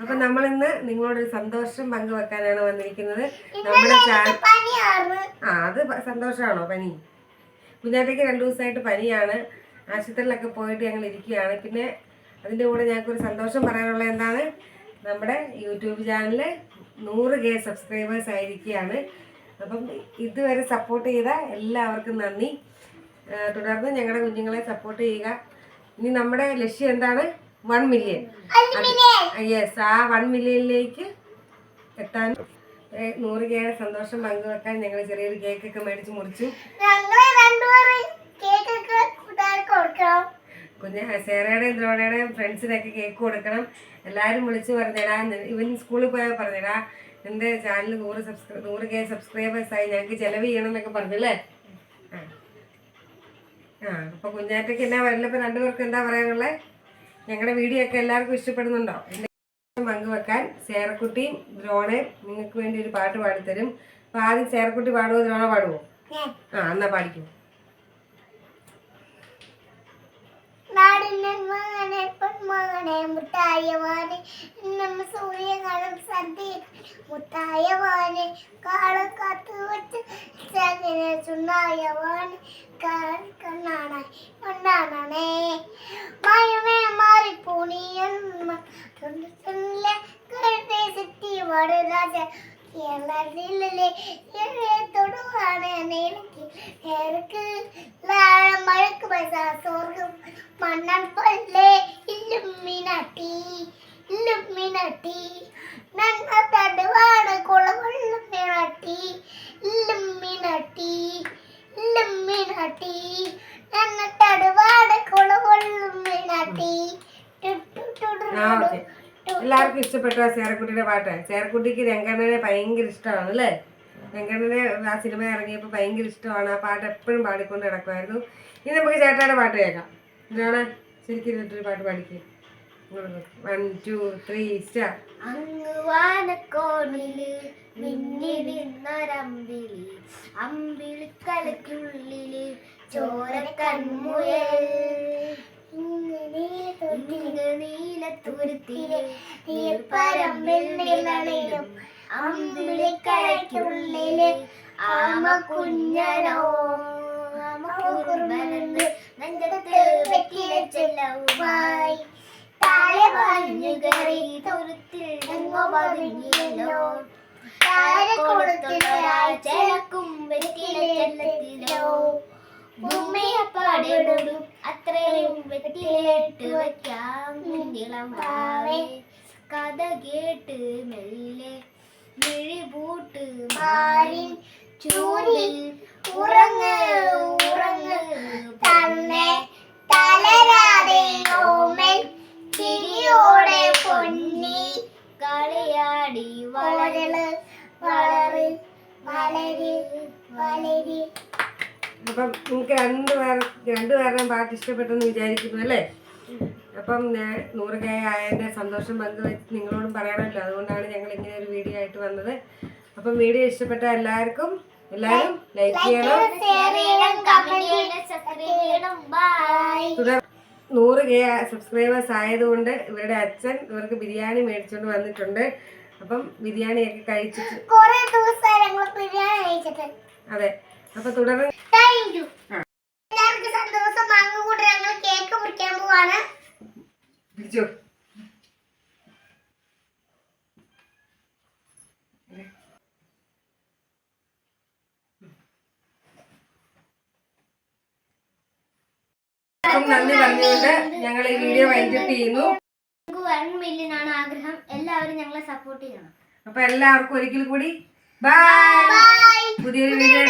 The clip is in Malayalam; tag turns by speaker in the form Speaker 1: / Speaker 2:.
Speaker 1: അപ്പൊ നമ്മൾ ഇന്ന് നിങ്ങളോടൊരു സന്തോഷം പങ്കുവെക്കാനാണ് വന്നിരിക്കുന്നത്. നമ്മുടെ ആ അത് സന്തോഷമാണോ പനി? കുഞ്ഞാറ്റയ്ക്ക് രണ്ടു ദിവസമായിട്ട് പനിയാണ്. ആശുപത്രിയിലൊക്കെ പോയിട്ട് ഞങ്ങൾ ഇരിക്കുകയാണ്. പിന്നെ അതിന്റെ കൂടെ ഞങ്ങൾക്കൊരു സന്തോഷം പറയാനുള്ള എന്താണ്? നമ്മുടെ യൂട്യൂബ് ചാനൽ നൂറ് കെ സബ്സ്ക്രൈബേഴ്സ് ആയിരിക്കുകയാണ്. അപ്പം ഇതുവരെ സപ്പോർട്ട് ചെയ്ത എല്ലാവർക്കും നന്ദി. തുടർന്ന് ഞങ്ങളുടെ കുഞ്ഞുങ്ങളെ സപ്പോർട്ട് ചെയ്യുക. ഇനി നമ്മുടെ ലക്ഷ്യം എന്താണ്? വൺ മില്യൺ യെസ് ആ വൺ മില്യണിലേക്ക് എത്താൻ നൂറ് കേടെ സന്തോഷം പങ്കുവെക്കാൻ ഞങ്ങൾ ചെറിയൊരു കേക്കൊക്കെ മേടിച്ച് മുറിച്ചു. കുഞ്ഞ് സേറയുടെയും ദ്രോണയുടെയും ഫ്രണ്ട്സിനൊക്കെ കേക്ക് കൊടുക്കണം. എല്ലാവരും വിളിച്ച് പറഞ്ഞുതരാ ഇവൻ സ്കൂളിൽ പോയാൽ പറഞ്ഞുതരാ എന്റെ ചാനൽ നൂറ് സബ്സ്ക്രൈ നൂറ് കെ സബ്സ്ക്രൈബേഴ്സായി ഞങ്ങൾക്ക് ചിലവ് ചെയ്യണം എന്നൊക്കെ പറഞ്ഞല്ലേ? ആ. ആ അപ്പോൾ കുഞ്ഞാറ്റയ്ക്ക് എന്നാ വരലപ്പോൾ രണ്ടുപേർക്ക് എന്താ പറയാനുള്ളത് ഞങ്ങളുടെ വീഡിയോ ഒക്കെ എല്ലാവർക്കും ഇഷ്ടപ്പെടുന്നുണ്ടോ? പങ്കുവെക്കാൻ സേറക്കുട്ടിയും ദ്രോണയും നിങ്ങൾക്ക് വേണ്ടി ഒരു പാട്ട് പാടിത്തരും. അപ്പോൾ ആദ്യം സേറക്കുട്ടി പാടുമോ ദ്രോണ പാടുമോ ആ എന്നാ പാടിക്കും.
Speaker 2: നാടിന്റെ പൊന്മകനെ മുത്തായവാനെ നമ്മ സൂര്യകാലം സദ്യ മുത്തായവാനെ കാള കാത്തു വെച്ച് ചങ്ങനെ ചുണ്ണായവാനെ കണ്ണാണായി കൊണ്ടാണേ മയമേ മാറി പൂണിയന്മ സെറ്റി വടരാജ കേരളത്തിലെ തൊടുവാണ് എനിക്ക് എനിക്ക് മഴക്ക് പൈസ സ്വർഗം മണ്ണൻ പല്ലേ?
Speaker 1: ആ എല്ലാവർക്കും ഇഷ്ടപ്പെട്ട സേറക്കുട്ടിയുടെ പാട്ട്. ചേരക്കുട്ടിക്ക് രംഗണ്ണനെ ഭയങ്കര ഇഷ്ടമാണ് അല്ലേ? രംഗണ്ണനെ ആ സിനിമ ഇറങ്ങിയപ്പോൾ ഭയങ്കര ഇഷ്ടമാണ്. ആ പാട്ട് എപ്പോഴും പാടിക്കൊണ്ട് നടക്കുമായിരുന്നു. ഇനി നമുക്ക് ചേട്ടായുടെ പാട്ട് കേൾക്കാം. എന്താണ്? ശരിക്കും എന്നിട്ടൊരു പാട്ട് പാടിക്കുക വൺ ടു ത്രീ സ്റ്റാർ
Speaker 2: ചോരക്കൺമുയൽ. കുഞ്ഞനോ നെഞ്ചത്ത് ചെല്ലവുമായി താഴെ പറഞ്ഞു കയറി തുരുത്തിൽ എങ്ങോ പതുങ്ങിയല്ലോ താഴെ കൊടുത്തിലൊരാഴ്ചക്കും വെറ്റില ചെല്ലത്തിലോ. ഭൂമിയെ പാടിടും അത്രയും വെറ്റിലിട്ട് വയ്ക്കാം നിന്നിളം പാവേ കേട്ട് മെല്ലെ. മിഴിപൂട്ട് മാറിൻ ചൂരിൽ ഉറങ്ങ് ഉറങ്ങ്. വളര് വളര്
Speaker 1: അപ്പം നിങ്ങൾക്ക് രണ്ടുപേർ രണ്ടുപേരുടെയും പാട്ട് ഇഷ്ടപ്പെട്ടെന്ന് വിചാരിക്കുന്നു അല്ലേ? അപ്പം ഞാൻ നൂറ് കെ ആയതിന്റെ സന്തോഷം പങ്കുവെച്ച് നിങ്ങളോടും പറയണമല്ലോ. അതുകൊണ്ടാണ് ഞങ്ങൾ ഇങ്ങനെ ഒരു വീഡിയോ ആയിട്ട് വന്നത്. അപ്പം വീഡിയോ ഇഷ്ടപ്പെട്ട എല്ലാവർക്കും എല്ലാവരും ലൈക്ക് ചെയ്യണം തുടർ നൂറ് കെ സബ്സ്ക്രൈബേഴ്സ് ആയതുകൊണ്ട് ഇവരുടെ അച്ഛൻ ഇവർക്ക് ബിരിയാണി മേടിച്ചുകൊണ്ട് വന്നിട്ടുണ്ട്. അപ്പം ബിരിയാണിയൊക്കെ കഴിച്ചിട്ട്
Speaker 2: കുറെ ദിവസമായി ഞങ്ങൾ ബിരിയാണി കഴിച്ചിട്ട്.
Speaker 1: അതെ. അപ്പൊ തുടർന്ന്
Speaker 2: എല്ലാവർക്കും സന്തോഷം മാങ്ങ കൂടെ ഞങ്ങൾ കേക്ക് മുറിക്കാൻ പോവാണ്.
Speaker 1: പിടിച്ചോ. അപ്പം നന്ദി പറഞ്ഞുകൊണ്ട് ഞങ്ങൾ ഈ വീഡിയോ വൈകിട്ട് ചെയ്യുന്നു.
Speaker 2: വൺ മില്യൺ ആണ് ആഗ്രഹം. എല്ലാവരും ഞങ്ങളെ സപ്പോർട്ട് ചെയ്യണം.
Speaker 1: അപ്പൊ എല്ലാവർക്കും ഒരിക്കൽ കൂടി. ബൈ പുതിയൊരു വീഡിയോ